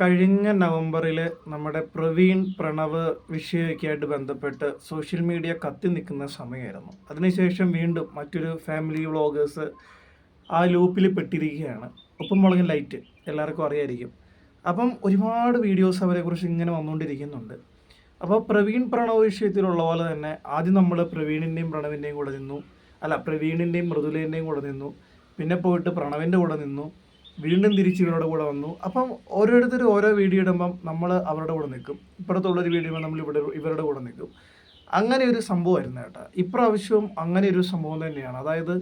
കഴിഞ്ഞ നവംബറിൽ നമ്മുടെ പ്രവീൺ പ്രണവ് വിഷയമൊക്കെ ആയിട്ട് ബന്ധപ്പെട്ട് സോഷ്യൽ മീഡിയ കത്തി നിൽക്കുന്ന സമയമായിരുന്നു. അതിനുശേഷം വീണ്ടും മറ്റൊരു ഫാമിലി വ്ളോഗേഴ്സ് ആ ലൂപ്പിൽ പെട്ടിരിക്കുകയാണ്. ഒപ്പം മുളകൻ ലൈറ്റ് എല്ലാവർക്കും അറിയായിരിക്കും. അപ്പം ഒരുപാട് വീഡിയോസ് അവരെക്കുറിച്ച് ഇങ്ങനെ വന്നുകൊണ്ടിരിക്കുന്നുണ്ട്. അപ്പോൾ പ്രവീൺ പ്രണവ് വിഷയത്തിലുള്ള പോലെ തന്നെ ആദ്യം നമ്മൾ പ്രവീണിന്റെയും പ്രണവിന്റെയും കൂടെ നിന്നു. അല്ല പ്രവീണിന്റെയും മൃദുലേന്റെയും കൂടെ നിന്നു. പിന്നെ പോയിട്ട് പ്രണവിന്റെ കൂടെ നിന്നു. വീണ്ടും തിരിച്ച് ഇവരുടെ കൂടെ വന്നു. അപ്പം ഓരോരുത്തരും ഓരോ വീഡിയോ ഇടുമ്പം നമ്മൾ അവരുടെ കൂടെ നിൽക്കും ഇപ്പുറത്തുള്ളൊരു വീഡിയോ നമ്മൾ ഇവിടെ ഇവരുടെ കൂടെ നിൽക്കും അങ്ങനെ ഒരു സംഭവമായിരുന്നു കേട്ടോ. ഇപ്രാവശ്യവും അങ്ങനെ ഒരു സംഭവം തന്നെയാണ്. അതായത്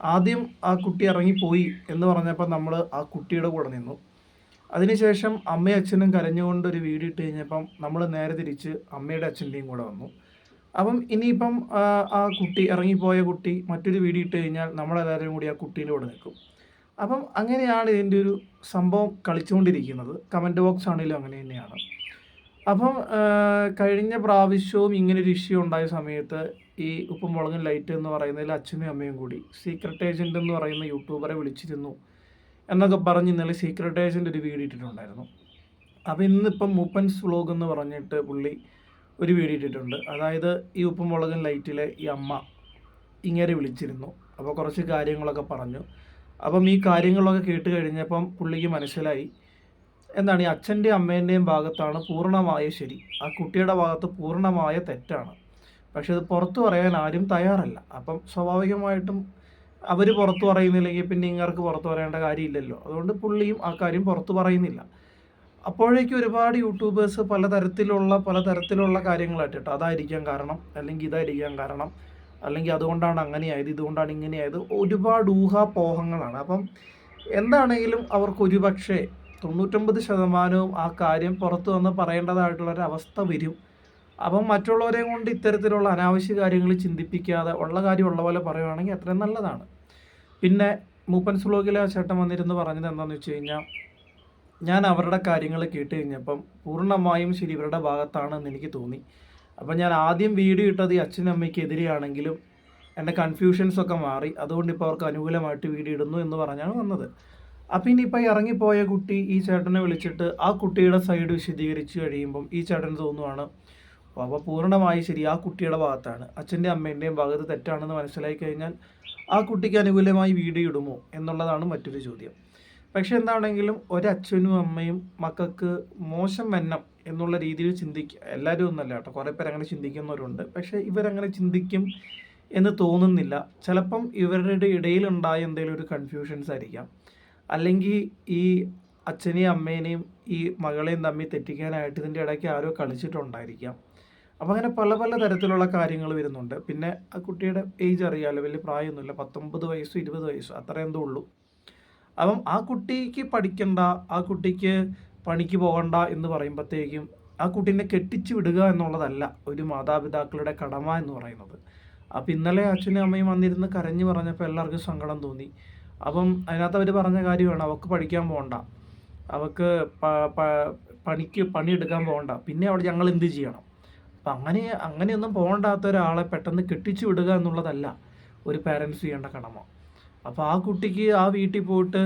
ആദ്യം ആ കുട്ടി ഇറങ്ങിപ്പോയി എന്ന് പറഞ്ഞപ്പോൾ നമ്മൾ ആ കുട്ടിയുടെ കൂടെ നിന്നു. അതിനുശേഷം അമ്മയും അച്ഛനും കരഞ്ഞുകൊണ്ട് ഒരു വീഡിയോ ഇട്ട് കഴിഞ്ഞപ്പം നമ്മൾ നേരെ തിരിച്ച് അമ്മയുടെ അച്ഛന്റെയും കൂടെ വന്നു. അപ്പം ഇനിയിപ്പം ആ കുട്ടി ഇറങ്ങിപ്പോയ കുട്ടി മറ്റൊരു വീഡിയോ ഇട്ട് കഴിഞ്ഞാൽ നമ്മളെല്ലാവരും കൂടി ആ കുട്ടീന്റെ കൂടെ നിൽക്കും അപ്പം അങ്ങനെയാണ് ഇതിന്റെ ഒരു സംഭവം കളിച്ചുകൊണ്ടിരിക്കുന്നത്. കമന്റ് ബോക്സ് ആണെങ്കിലും അങ്ങനെ തന്നെയാണ്. അപ്പം കഴിഞ്ഞ പ്രാവശ്യവും ഇങ്ങനെ ഒരു ഇഷ്യൂ ഉണ്ടായ സമയത്ത് ഈ ഉപ്പം മുളകൻ ലൈറ്റ് എന്ന് പറയുന്നതിൽ അച്ഛനും അമ്മയും കൂടി സീക്രട്ട് ഏജന്റ് എന്ന് പറയുന്ന യൂട്യൂബറെ വിളിച്ചിരുന്നു എന്നൊക്കെ പറഞ്ഞ് ഇന്നലെ സീക്രട്ട് ഏജന്റ് ഒരു വീഡിയോ ഇട്ടിട്ടുണ്ടായിരുന്നു. അപ്പോൾ ഇന്നിപ്പം മൂപ്പൻസ് വ്ലോഗ് എന്ന് പറഞ്ഞിട്ട് പുള്ളി ഒരു വീഡിയോ ഇട്ടിട്ടുണ്ട്. അതായത് ഈ ഉപ്പം മുളകൻ ലൈറ്റിലെ ഈ അമ്മ ഇങ്ങനെ വിളിച്ചിരുന്നു. അപ്പോൾ കുറച്ച് കാര്യങ്ങളൊക്കെ പറഞ്ഞു. അപ്പം ഈ കാര്യങ്ങളൊക്കെ കേട്ട് കഴിഞ്ഞപ്പം പുള്ളിക്ക് മനസ്സിലായി. എന്താണ് ഈ അച്ഛന്റെയും അമ്മേന്റെയും ഭാഗത്താണ് പൂർണമായ ശരി. ആ കുട്ടിയുടെ ഭാഗത്ത് പൂർണമായ തെറ്റാണ്. പക്ഷെ അത് പുറത്തു പറയാൻ ആരും തയ്യാറല്ല. അപ്പം സ്വാഭാവികമായിട്ടും അവർ പുറത്തു പറയുന്നില്ലെങ്കിൽ പിന്നെ ഇങ്ങർക്ക് പുറത്തു പറയേണ്ട കാര്യമില്ലല്ലോ. അതുകൊണ്ട് പുള്ളിയും ആ കാര്യം പുറത്തു പറയുന്നില്ല. അപ്പോഴേക്കും ഒരുപാട് യൂട്യൂബേഴ്സ് പലതരത്തിലുള്ള പലതരത്തിലുള്ള കാര്യങ്ങളായിട്ട് കേട്ടോ അതായിരിക്കാം കാരണം അല്ലെങ്കിൽ ഇതായിരിക്കാം കാരണം അല്ലെങ്കിൽ അതുകൊണ്ടാണ് അങ്ങനെയായത് ഇതുകൊണ്ടാണ് ഇങ്ങനെയായത് ഒരുപാട് ഊഹാപോഹങ്ങളാണ്. അപ്പം എന്താണെങ്കിലും അവർക്ക് ഒരുപക്ഷെ തൊണ്ണൂറ്റൊമ്പത് ശതമാനവും ആ കാര്യം പുറത്തു വന്ന് പറയേണ്ടതായിട്ടുള്ളൊരവസ്ഥ വരും. അപ്പം മറ്റുള്ളവരെ കൊണ്ട് ഇത്തരത്തിലുള്ള അനാവശ്യ കാര്യങ്ങൾ ചിന്തിപ്പിക്കാതെ ഉള്ള കാര്യം ഉള്ള പോലെ പറയുവാണെങ്കിൽ അത്രയും നല്ലതാണ്. പിന്നെ മൂപ്പൻ സ്ലോഗിലെ ആ ചേട്ടൻ വന്നിരുന്ന് പറഞ്ഞത് എന്താണെന്ന് വെച്ച് കഴിഞ്ഞാൽ ഞാൻ അവരുടെ കാര്യങ്ങൾ കേട്ട് കഴിഞ്ഞപ്പം പൂർണമായും ശരി ഇവരുടെ ഭാഗത്താണെന്ന് എനിക്ക് തോന്നി. അപ്പം ഞാൻ ആദ്യം വീഡിയോ ഇട്ടത് ഈ അച്ഛനും അമ്മയ്ക്ക് എതിരെയാണെങ്കിലും എന്റെ കൺഫ്യൂഷൻസൊക്കെ മാറി. അതുകൊണ്ട് ഇപ്പോൾ അവർക്ക് അനുകൂലമായിട്ട് വീഡിയോ ഇടുന്നു എന്ന് പറഞ്ഞാണ് വന്നത്. അപ്പം ഇനിയിപ്പോൾ ഇറങ്ങിപ്പോയ കുട്ടി ഈ ചേട്ടനെ വിളിച്ചിട്ട് ആ കുട്ടിയുടെ സൈഡ് വിശദീകരിച്ച് കഴിയുമ്പം ഈ ചേട്ടന് തോന്നുവാണ് അപ്പോൾ പൂർണമായി ശരി ആ കുട്ടിയുടെ ഭാഗത്താണ്. അച്ഛന്റെ അമ്മേന്റെയും ഭാഗത്ത് തെറ്റാണെന്ന് മനസ്സിലാക്കി കഴിഞ്ഞാൽ ആ കുട്ടിക്ക് അനുകൂലമായി വീഡിയോ ഇടുമോ? എന്നുള്ളതാണ് മറ്റൊരു ചോദ്യം. പക്ഷെ എന്താണെങ്കിലും ഒരച്ഛനും അമ്മയും മക്കൾക്ക് മോശം വന്നം എന്നുള്ള രീതിയിൽ ചിന്തിക്കുക എല്ലാവരും ഒന്നല്ല കേട്ടോ. കുറേ പേര് അങ്ങനെ ചിന്തിക്കുന്നവരുണ്ട്. പക്ഷേ ഇവരങ്ങനെ ചിന്തിക്കും എന്ന് തോന്നുന്നില്ല. ചിലപ്പം ഇവരുടെ ഇടയിലുണ്ടായ എന്തെങ്കിലും ഒരു കൺഫ്യൂഷൻസ് ആയിരിക്കാം. അല്ലെങ്കിൽ ഈ അച്ഛനെയും അമ്മേനെയും ഈ മകളെയും തമ്മിൽ തെറ്റിക്കാനായിട്ട് ഇതിന്റെ ഇടയ്ക്ക് ആരോ കളിച്ചിട്ടുണ്ടായിരിക്കാം. അപ്പോൾ അങ്ങനെ പല പല തരത്തിലുള്ള കാര്യങ്ങൾ വരുന്നുണ്ട്. പിന്നെ ആ കുട്ടിയുടെ ഏജ് അറിയാമല്ലോ വലിയ പ്രായമൊന്നുമില്ല. പത്തൊമ്പത് വയസ്സോ ഇരുപത് വയസ്സോ അത്ര എന്തോ ഉള്ളൂ. അപ്പം ആ കുട്ടിക്ക് പഠിക്കണ്ട ആ കുട്ടിക്ക് പണിക്ക് പോകണ്ട എന്ന് പറയുമ്പോഴത്തേക്കും ആ കുട്ടീനെ കെട്ടിച്ചു വിടുക എന്നുള്ളതല്ല ഒരു മാതാപിതാക്കളുടെ കടമ എന്ന് പറയുന്നത്. അപ്പം ഇന്നലെ അച്ഛനും അമ്മയും വന്നിരുന്ന് കരഞ്ഞു പറഞ്ഞപ്പോൾ എല്ലാവർക്കും സങ്കടം തോന്നി. അപ്പം അതിനകത്ത് അവർ പറഞ്ഞ കാര്യമാണ് അവൾക്ക് പഠിക്കാൻ പോകണ്ട അവൾക്ക് പണിക്ക് പണിയെടുക്കാൻ പോകണ്ട പിന്നെ അവിടെ ഞങ്ങൾ എന്ത് ചെയ്യണം? അപ്പം അങ്ങനെ അങ്ങനെയൊന്നും പോകണ്ടാത്ത ഒരാളെ പെട്ടെന്ന് കെട്ടിച്ചു വിടുക എന്നുള്ളതല്ല ഒരു പാരൻസ് ചെയ്യേണ്ട കടമ. അപ്പോൾ ആ കുട്ടിക്ക് ആ വീട്ടിൽ പോയിട്ട്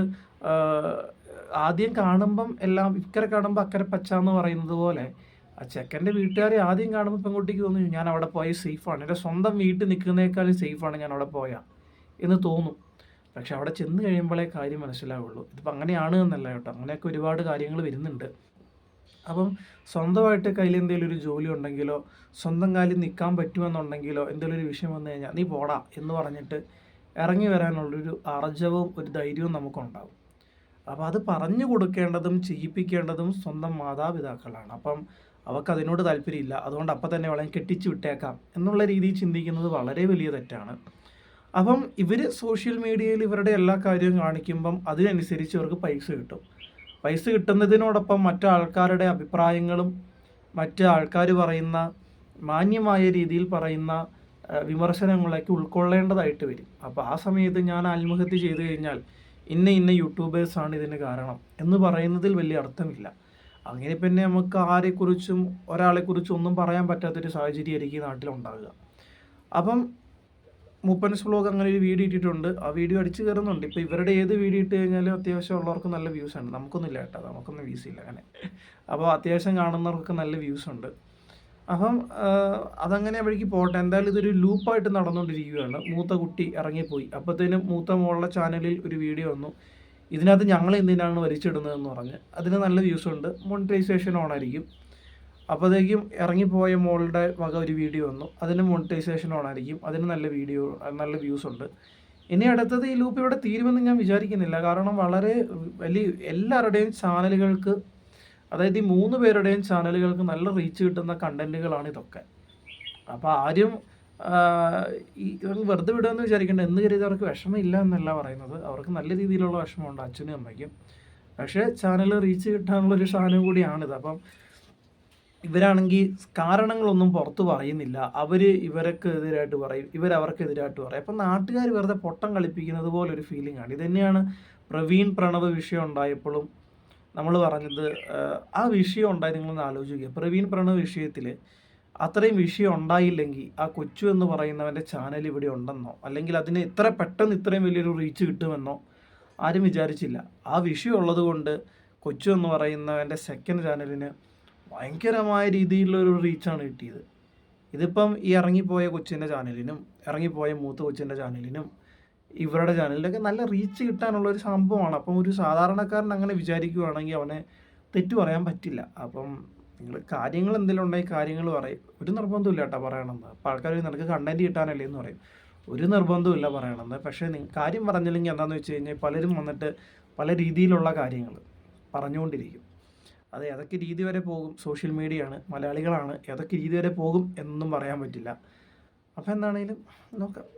ആദ്യം കാണുമ്പം എല്ലാം ഇക്കരെ കാണുമ്പോൾ അക്കരെ പച്ച എന്ന് പറയുന്നത് പോലെ. ആ ചെക്കന്റെ വീട്ടുകാരെ ആദ്യം കാണുമ്പോൾ പെൺകുട്ടിക്ക് തോന്നി ഞാൻ അവിടെ പോയി സേഫാണ്. എന്റെ സ്വന്തം വീട്ടിൽ നിൽക്കുന്നേക്കാളും സേഫാണ് ഞാൻ അവിടെ പോയാൽ എന്ന് തോന്നും. പക്ഷെ അവിടെ ചെന്ന് കഴിയുമ്പോഴേ കാര്യം മനസ്സിലാവുള്ളൂ. ഇതിപ്പോൾ അങ്ങനെയാണ് എന്നല്ല കേട്ടോ. അങ്ങനെയൊക്കെ ഒരുപാട് കാര്യങ്ങൾ വരുന്നുണ്ട്. അപ്പം സ്വന്തമായിട്ട് കയ്യിൽ എന്തെങ്കിലും ഒരു ജോലി ഉണ്ടെങ്കിലോ സ്വന്തം കാലിൽ നിൽക്കാൻ പറ്റുമെന്നുണ്ടെങ്കിലോ എന്തെങ്കിലും ഒരു വിഷയം വന്നു കഴിഞ്ഞാൽ നീ പോടാ എന്ന് പറഞ്ഞിട്ട് ഇറങ്ങി വരാനുള്ളൊരു അർജവും ഒരു ധൈര്യവും നമുക്കുണ്ടാവും. അപ്പോൾ അത് പറഞ്ഞു കൊടുക്കേണ്ടതും ചെയ്യിപ്പിക്കേണ്ടതും സ്വന്തം മാതാപിതാക്കളാണ്. അപ്പം അവർക്ക് അതിനോട് താല്പര്യമില്ല. അതുകൊണ്ട് അപ്പം തന്നെ വളരെ കെട്ടിച്ചു വിട്ടേക്കാം എന്നുള്ള രീതിയിൽ ചിന്തിക്കുന്നത് വളരെ വലിയ തെറ്റാണ്. അപ്പം ഇവർ സോഷ്യൽ മീഡിയയിൽ ഇവരുടെ എല്ലാ കാര്യവും കാണിക്കുമ്പം അതിനനുസരിച്ച് അവർക്ക് പൈസ കിട്ടും. പൈസ കിട്ടുന്നതിനോടൊപ്പം മറ്റു ആൾക്കാരുടെ അഭിപ്രായങ്ങളും മറ്റ് ആൾക്കാർ പറയുന്ന മാന്യമായ രീതിയിൽ പറയുന്ന വിമർശനങ്ങളൊക്കെ ഉൾക്കൊള്ളേണ്ടതായിട്ട് വരും. അപ്പോൾ ആ സമയത്ത് ഞാൻ ആത്മഹത്യ ചെയ്തു കഴിഞ്ഞാൽ ഇന്ന ഇന്ന യൂട്യൂബേഴ്സാണ് ഇതിന് കാരണം എന്ന് പറയുന്നതിൽ വലിയ അർത്ഥമില്ല. അങ്ങനെ പിന്നെ നമുക്ക് ആരെക്കുറിച്ചും ഒരാളെക്കുറിച്ചും ഒന്നും പറയാൻ പറ്റാത്തൊരു സാഹചര്യമായിരിക്കും ഈ നാട്ടിലുണ്ടാകുക അപ്പം മൂപ്പൻസ് വ്ളോഗ് അങ്ങനെ ഒരു വീഡിയോ ഇട്ടിട്ടുണ്ട്. ആ വീഡിയോ അടിച്ചു കയറുന്നുണ്ട്. ഇപ്പോൾ ഇവരുടെ ഏത് വീഡിയോ ഇട്ട് കഴിഞ്ഞാലും അത്യാവശ്യം ഉള്ളവർക്ക് നല്ല വ്യൂസ് ഉണ്ട് നമുക്കൊന്നും ഇല്ല കേട്ടോ. നമുക്കൊന്നും വ്യൂസ് ഇല്ല അങ്ങനെ. അപ്പോൾ അത്യാവശ്യം കാണുന്നവർക്ക് നല്ല വ്യൂസ് ഉണ്ട്. അപ്പം അതങ്ങനെ വഴിക്ക് പോട്ടെ എന്തായാലും ഇതൊരു ലൂപ്പായിട്ട് നടന്നുകൊണ്ടിരിക്കുകയാണ്. മൂത്ത കുട്ടി ഇറങ്ങിപ്പോയി. അപ്പോഴത്തേനും മൂത്ത മോളുടെ ചാനലിൽ ഒരു വീഡിയോ വന്നു. ഇതിനകത്ത് ഞങ്ങൾ എന്തിനാണ് വലിച്ചിടുന്നതെന്ന് പറഞ്ഞ്. അതിന് നല്ല വ്യൂസ് ഉണ്ട് മോണിറ്റൈസേഷൻ ഓൺ ആയിരിക്കും അപ്പോഴത്തേക്കും ഇറങ്ങിപ്പോയ മോളുടെ വക ഒരു വീഡിയോ വന്നു. അതിന് മോണിറ്റൈസേഷൻ ഓൺ ആയിരിക്കും അതിന് നല്ല വീഡിയോ നല്ല വ്യൂസ് ഉണ്ട് ഇനി അടുത്തത് ഈ ലൂപ്പ് ഇവിടെ തീരുമെന്ന് ഞാൻ വിചാരിക്കുന്നില്ല. കാരണം വളരെ വലിയ എല്ലാവരുടെയും ചാനലുകൾക്ക് അതായത് ഈ മൂന്ന് പേരുടെയും ചാനലുകൾക്ക് നല്ല റീച്ച് കിട്ടുന്ന കണ്ടന്റുകളാണ് ഇതൊക്കെ. അപ്പോൾ ആരും ഈ വെറുതെ വിടുമെന്ന് വിചാരിക്കേണ്ട. എന്ന് കരുതി അവർക്ക് വിഷമമില്ല എന്നല്ല പറയുന്നത്. അവർക്ക് നല്ല രീതിയിലുള്ള വിഷമമുണ്ട് അച്ഛനും അമ്മയ്ക്കും. പക്ഷേ ചാനൽ റീച്ച് കിട്ടാനുള്ള ഒരു സാധനം കൂടിയാണിത്. അപ്പം ഇവരാണെങ്കിൽ കാരണങ്ങളൊന്നും പുറത്ത് പറയുന്നില്ല. അവർ ഇവർക്ക് എതിരായിട്ട് പറയും. എതിരായിട്ട് പറയും. അപ്പം നാട്ടുകാർ വെറുതെ പൊട്ടം കളിപ്പിക്കുന്നത് പോലെ ഒരു ഫീലിംഗ് ആണ്. ഇത് തന്നെയാണ് പ്രവീൺ പ്രണവ് വിഷയം ഉണ്ടായപ്പോഴും നമ്മൾ പറഞ്ഞത് ആ വിഷയം ഉണ്ടായി നിങ്ങളൊന്ന് ആലോചിക്കുക. പ്രവീൺ പ്രണവ് വിഷയത്തിൽ അത്രയും വിഷയം ഉണ്ടായില്ലെങ്കിൽ ആ കൊച്ചു എന്ന് പറയുന്നവന്റെ ചാനൽ ഇവിടെ ഉണ്ടെന്നോ അല്ലെങ്കിൽ അതിന് ഇത്ര പെട്ടെന്ന് ഇത്രയും വലിയൊരു റീച്ച് കിട്ടുമെന്നോ ആരും വിചാരിച്ചില്ല. ആ വിഷയം ഉള്ളത് കൊണ്ട് കൊച്ചു എന്ന് പറയുന്നവന്റെ സെക്കൻഡ് ചാനലിന് ഭയങ്കരമായ രീതിയിലുള്ളൊരു റീച്ചാണ് കിട്ടിയത്. ഇതിപ്പം ഈ ഇറങ്ങിപ്പോയ കൊച്ചിന്റെ ചാനലിനും ഇറങ്ങിപ്പോയ മൂത്ത കൊച്ചിന്റെ ചാനലിനും ഇവരുടെ ചാനലിലൊക്കെ നല്ല റീച്ച് കിട്ടാനുള്ള ഒരു സംഭവമാണ്. അപ്പം ഒരു സാധാരണക്കാരൻ അങ്ങനെ വിചാരിക്കുകയാണെങ്കിൽ അവനെ തെറ്റു പറയാൻ പറ്റില്ല. അപ്പം നിങ്ങൾ കാര്യങ്ങൾ എന്തെങ്കിലും ഉണ്ടെങ്കിൽ കാര്യങ്ങൾ പറയും. ഒരു നിർബന്ധമില്ല കേട്ടോ പറയണമെന്ന് അപ്പോൾ ആൾക്കാർ നിനക്ക് കണ്ടന്റ് കിട്ടാനല്ലേ എന്ന് പറയും. ഒരു നിർബന്ധമില്ല പറയണമെന്ന് പക്ഷേ കാര്യം പറഞ്ഞില്ലെങ്കിൽ എന്താണെന്ന് വെച്ച് കഴിഞ്ഞാൽ പലരും വന്നിട്ട് പല രീതിയിലുള്ള കാര്യങ്ങൾ പറഞ്ഞുകൊണ്ടിരിക്കും. അത് ഏതൊക്കെ രീതി വരെ പോകും? സോഷ്യൽ മീഡിയയാണ് മലയാളികളാണ്. ഏതൊക്കെ രീതി വരെ പോകും എന്നൊന്നും പറയാൻ പറ്റില്ല. അപ്പോൾ എന്താണെങ്കിലും നോക്കാം.